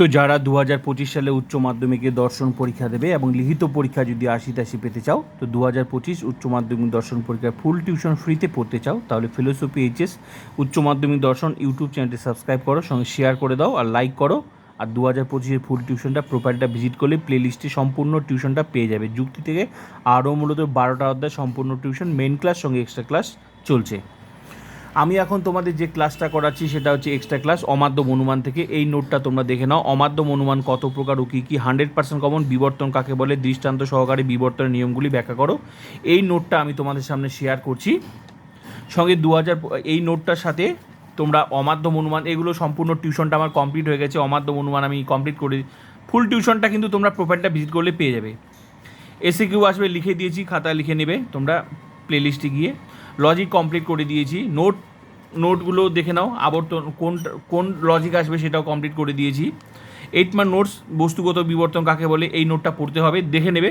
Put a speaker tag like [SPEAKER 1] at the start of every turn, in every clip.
[SPEAKER 1] তো যারা দু হাজার পঁচিশ সালে উচ্চ মাধ্যমিকে দর্শন পরীক্ষা দেবে এবং লিখিত পরীক্ষা যদি আশি তাশি পেতে চাও, তো দু হাজার পঁচিশ উচ্চ মাধ্যমিক দর্শন পরীক্ষার ফুল টিউশন ফ্রিতে পড়তে চাও, তাহলে ফিলোসফি এইচএস উচ্চ মাধ্যমিক দর্শন ইউটিউব চ্যানেলটি সাবস্ক্রাইব করো, সঙ্গে শেয়ার করে দাও আর লাইক করো। আর দু হাজার পঁচিশের ফুল টিউশনটা প্রোফাইলটা ভিজিট করলে প্লে লিস্টে সম্পূর্ণ টিউশনটা পেয়ে যাবে। যুক্তি থেকে আরও মূলত বারোটা অধ্যায় সম্পূর্ণ টিউশন মেন ক্লাস সঙ্গে এক্সট্রা ক্লাস চলছে। আমি এখন তোমাদের যে ক্লাসটা করাচ্ছি সেটা হচ্ছে এক্সট্রা ক্লাস অমাধ্যম অনুমান থেকে। এই নোটটা তোমরা দেখে নাও। অমাধ্যম অনুমান কত প্রকার ও কী কী? হান্ড্রেড পার্সেন্ট কমন বিবর্তন কাকে বলে? দৃষ্টান্ত সহকারে বিবর্তনের নিয়মগুলি ব্যাখ্যা করো। এই নোটটা আমি তোমাদের সামনে শেয়ার করছি। সঙ্গে দু হাজার এই নোটটার সাথে তোমরা অমাধ্যম অনুমান এগুলো সম্পূর্ণ টিউশনটা আমার কমপ্লিট হয়ে গেছে। অমাধ্যম অনুমান আমি কমপ্লিট করে ফুল টিউশনটা কিন্তু তোমরা প্রোফাইলটা ভিজিট করলে পেয়ে যাবে। এসে কিউ আসবে, লিখে দিয়েছি খাতা লিখে নেবে। তোমরা প্লেলিস্টে গিয়ে লজিক কমপ্লিট করে দিয়েছি। নোট নোটগুলো দেখে নাও আবর্তন কোন কোন লজিক আসবে সেটাও কমপ্লিট করে দিয়েছি। এইট মান নোটস বস্তুগত বিবর্তন কাকে বলে, এই নোটটা পড়তে হবে, দেখে নেবে,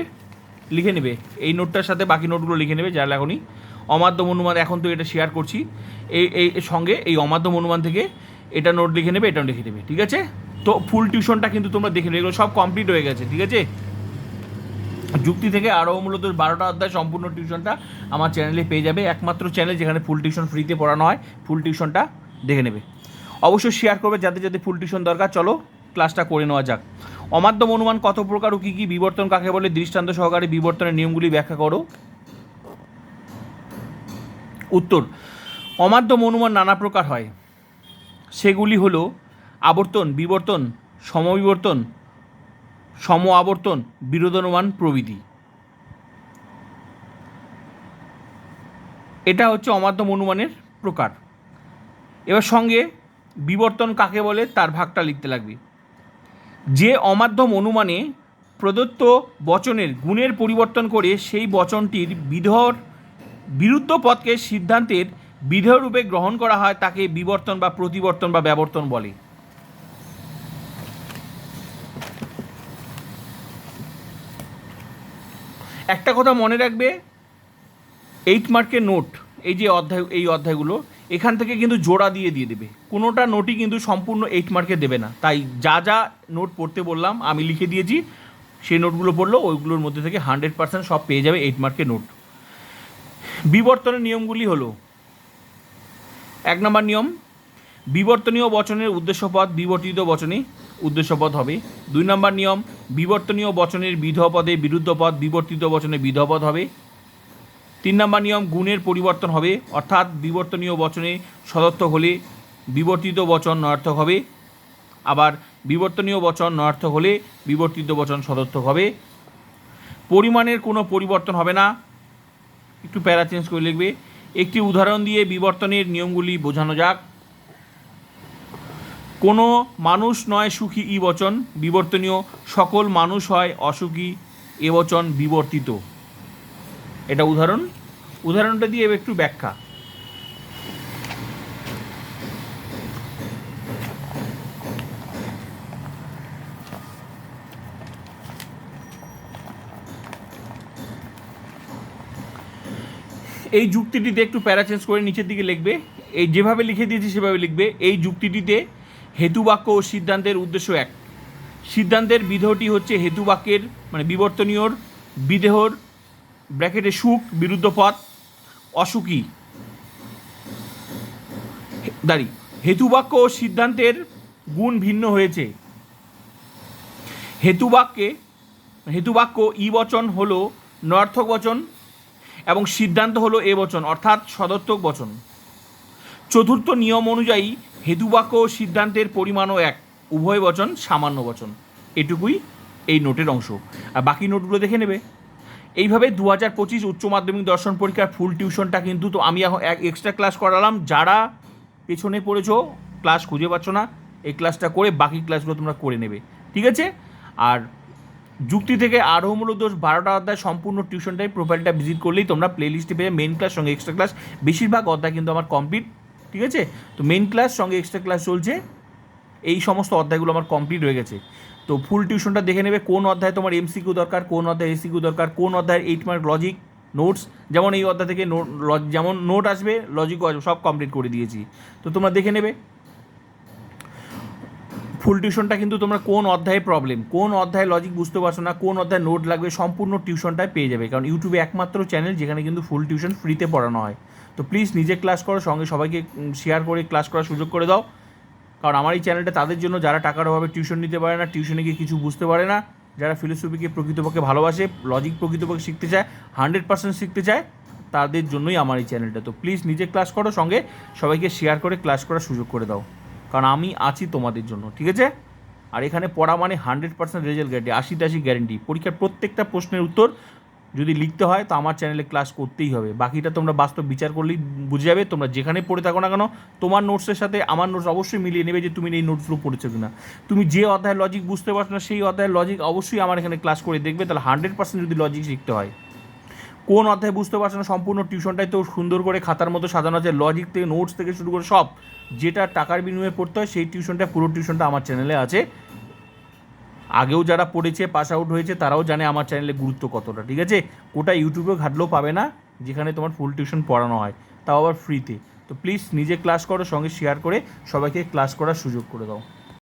[SPEAKER 1] লিখে নেবে। এই নোটটার সাথে বাকি নোটগুলো লিখে নেবে, যারা এখনই অমাধ্যম অনুমান এখন তো এটা শেয়ার করছি। এই এই সঙ্গে এই অমাধ্যম অনুমান থেকে এটা নোট লিখে নেবে এটাও লিখে নেবে, ঠিক আছে? তো ফুল টিউশনটা কিন্তু তোমরা দেখে নেবে, এগুলো সব কমপ্লিট হয়ে গেছে, ঠিক আছে? যুক্তি থেকে আরও মূলত বারোটা অধ্যায় সম্পূর্ণ টিউশনটা আমার চ্যানেলে পেয়ে যাবে। একমাত্র চ্যানেল যেখানে ফুল টিউশন ফ্রিতে পড়ানো হয় ফুল টিউশনটা দেখে নেবে। অবশ্যই শেয়ার করবে যাদের যাদের ফুল টিউশন দরকার। চলো ক্লাসটা করে নেওয়া যাক। অমাধ্যম অনুমান কত প্রকার ও কী কী বিবর্তন কাকে বলে? দৃষ্টান্ত সহকারে বিবর্তনের নিয়মগুলি ব্যাখ্যা করো। উত্তর অমাধ্যম অনুমান নানা প্রকার হয়। সেগুলি হলো আবর্তন, বিবর্তন, সমবিবর্তন সম আবর্তন বিরোধনুমান প্রভৃতি এটা হচ্ছে অমাধ্যম অনুমানের প্রকার। এবার সঙ্গে বিবর্তন কাকে বলে তার ভাগটা লিখতে লাগবে। যে অমাধ্যম অনুমানে প্রদত্ত বচনের গুণের পরিবর্তন করে সেই বচনটির বিধর বিরুদ্ধ পথকে সিদ্ধান্তের বিধেয় রূপে গ্রহণ করা হয়, তাকে বিবর্তন বা প্রতিবর্তন বা ব্যবর্তন বলে। একটা কথা মনে রাখবে এইট মার্কের নোট এই যে অধ্যায়, এই অধ্যায়গুলো, এখান থেকে কিন্তু জোড়া দিয়ে দিয়ে দেবে। কোনোটা নোটই কিন্তু সম্পূর্ণ এইট মার্কে দেবে না। তাই যা যা নোট পড়তে বললাম, আমি লিখে দিয়েছি, সেই নোটগুলো পড়ল, ওইগুলোর মধ্যে থেকে হান্ড্রেড পার্সেন্ট সব পেয়ে যাবে এইট মার্কের নোট বিবর্তনের নিয়মগুলি হলো, এক নম্বর নিয়ম বিবর্তনীয় বচনের উদ্দেশ্যপদ বিবর্তিত বচনে উদ্দেশ্যপদ হবে। দুই নম্বর নিয়ম, বিবর্তনীয় বচনের বিধপদে বিরুদ্ধ পদ বিবর্তিত বচনে বিধপদ হবে। তিন নম্বর নিয়ম, গুণের পরিবর্তন হবে, অর্থাৎ বিবর্তনীয় বচনে সদর্থক হলে বিবর্তিত বচন নয়ার্থক হবে। আবার বিবর্তনীয় বচন নয়ার্থক হলে বিবর্তিত বচন সদর্থক হবে। পরিমাণের কোনো পরিবর্তন হবে না। একটু প্যারা চেঞ্জ করে লিখবে। একটি উদাহরণ দিয়ে বিবর্তনের নিয়মগুলি বোঝানো যাক। কোনো মানুষ নয় সুখী ই বচন, বিবর্তনীয়। সকল মানুষ হয় অসুখী এ বচন বিবর্তিত। এটা উদাহরণ। উদাহরণটা দিয়ে একটু ব্যাখ্যা। এই যুক্তিটিতে একটু প্যারা চেঞ্জ করে নিচের দিকে লিখবে। এই যেভাবে লিখে দিয়েছি সেভাবে লিখবে। এই যুক্তিটিতে হেতুবাক্য ও সিদ্ধান্তের উদ্দেশ্য এক। সিদ্ধান্তের বিধটি হচ্ছে হেতুবাক্যের মানে বিবর্তনীয়র বিদেহর ব্র্যাকেটে সুখ বিরুদ্ধ পথ অসুখী দাঁড়ি হেতুবাক্য ও সিদ্ধান্তের গুণ ভিন্ন হয়েছে। হেতুবাক্যে হেতুবাক্য ই বচন হল নর্থক বচন এবং সিদ্ধান্ত হলো এ বচন, অর্থাৎ সদর্থক বচন। চতুর্থ নিয়ম অনুযায়ী হেতুবাক্য ও সিদ্ধান্তের পরিমাণও এক, উভয় বচন সামান্য বচন। এটুকুই এই নোটের অংশ। আর বাকি নোটগুলো দেখে নেবে। এইভাবে দু হাজার পঁচিশ উচ্চ মাধ্যমিক দর্শন পরীক্ষার ফুল টিউশনটা কিন্তু তো আমি এখন এক এক্সট্রা ক্লাস করালাম। যারা পেছনে পড়েছো ক্লাস খুঁজে পাচ্ছ না, এই ক্লাসটা করে বাকি ক্লাসগুলো তোমরা করে নেবে। ঠিক আছে? আর যুক্তি থেকে আরও মূলত বারোটা অধ্যায় সম্পূর্ণ টিউশনটাই প্রোফাইলটা ভিজিট করলেই তোমরা প্লে লিস্টে পেয়ে মেন ক্লাস সঙ্গে এক্সট্রা ক্লাস বেশিরভাগ অধ্যায় কিন্তু আমার কমপ্লিট ঠিক আছে? তো মেন ক্লাস সঙ্গে এক্সট্রা ক্লাস চলছে। এই সমস্ত অধ্যায়গুলো আমার কমপ্লিট হয়ে গেছে। তো ফুল টিউশনটা দেখে নেবে, কোন অধ্যায় তোমার এমসিকিউ দরকার, কোন অধ্যায় এসিকিউ দরকার, কোন অধ্যায় এইট মার্ক লজিক নোটস যেমন এই অধ্যায় থেকে নোট যেমন নোট আসবে লজিকও আসবে, সব কমপ্লিট করে দিয়েছি। তো তোমরা দেখে নেবে। ফুল টিউশনটা কিন্তু তোমরা কোন অধ্যায়ে প্রবলেম কোন অধ্যায়ে লজিক বুঝতে পারছ না, কোন অধ্যায়ে নোট লাগবে, সম্পূর্ণ টিউশনটাই পেয়ে যাবে। কারণ ইউটিউবে একমাত্র চ্যানেল যেখানে কিন্তু ফুল টিউশন ফ্রিতে পড়ানো হয়। তো প্লিজ নিজে ক্লাস করো, সঙ্গে সবাইকে শেয়ার করে ক্লাস করার সুযোগ করে দাও। কারণ আমার এই চ্যানেলটা তাদের জন্য যারা টাকার অভাবে টিউশন নিতে পারে না টিউশনে গিয়ে কিছু বুঝতে পারে না, যারা ফিলোসফিকে প্রকৃতপক্ষে ভালোবাসে লজিক প্রকৃতপক্ষে শিখতে চায় হান্ড্রেড পার্সেন্ট শিখতে চায়, তাদের জন্যই আমার এই চ্যানেলটা তো প্লিজ নিজে ক্লাস করো, সঙ্গে সবাইকে শেয়ার করে ক্লাস করার সুযোগ করে দাও। কারণ আমি আছি তোমাদের জন্য, ঠিক আছে? আর এখানে পড়া মানে হান্ড্রেড পার্সেন্ট রেজাল্ট গ্যারান্টি আশি গ্যারেন্টি পরীক্ষার প্রত্যেকটা প্রশ্নের উত্তর যদি লিখতে হয়, তো আমার চ্যানেলে ক্লাস করতেই হবে। বাকিটা তোমরা বাস্তব বিচার করলেই বুঝে যাবে, তোমরা যেখানে পড়ে থাকো না কেন, তোমার নোটসের সাথে আমার নোটস অবশ্যই মিলিয়ে নেবে যে তুমি এই নোটসগুলো পড়েছো কিনা। তুমি যে অধ্যায় লজিক বুঝতে পারছ না, সেই অধ্যায়ের লজিক অবশ্যই আমার এখানে ক্লাস করে দেখবে, তাহলে হান্ড্রেড পার্সেন্ট যদি লজিক শিখতে হয়। কোন অধ্যায় বুঝতে পারছে না, সম্পূর্ণ টিউশনটাই তো সুন্দর করে খাতার মতো সাজানো আছে লজিক থেকে নোটস থেকে শুরু করে সব, যেটা টাকার বিনিময়ে পড়তে হয় সেই টিউশনটা, পুরো টিউশনটা আমার চ্যানেলে আছে। আগেও যারা পড়েছে পাস আউট হয়েছে, তারাও জানে আমার চ্যানেলে গুরুত্ব কতটা, ঠিক আছে? গোটা ইউটিউবেও ঘাটলেও পাবে না, যেখানে তোমার ফুল টিউশন পড়ানো হয়, তাও আবার ফ্রিতে তো। প্লিজ নিজে ক্লাস করো, সঙ্গে শেয়ার করে সবাইকে ক্লাস করার সুযোগ করে দাও।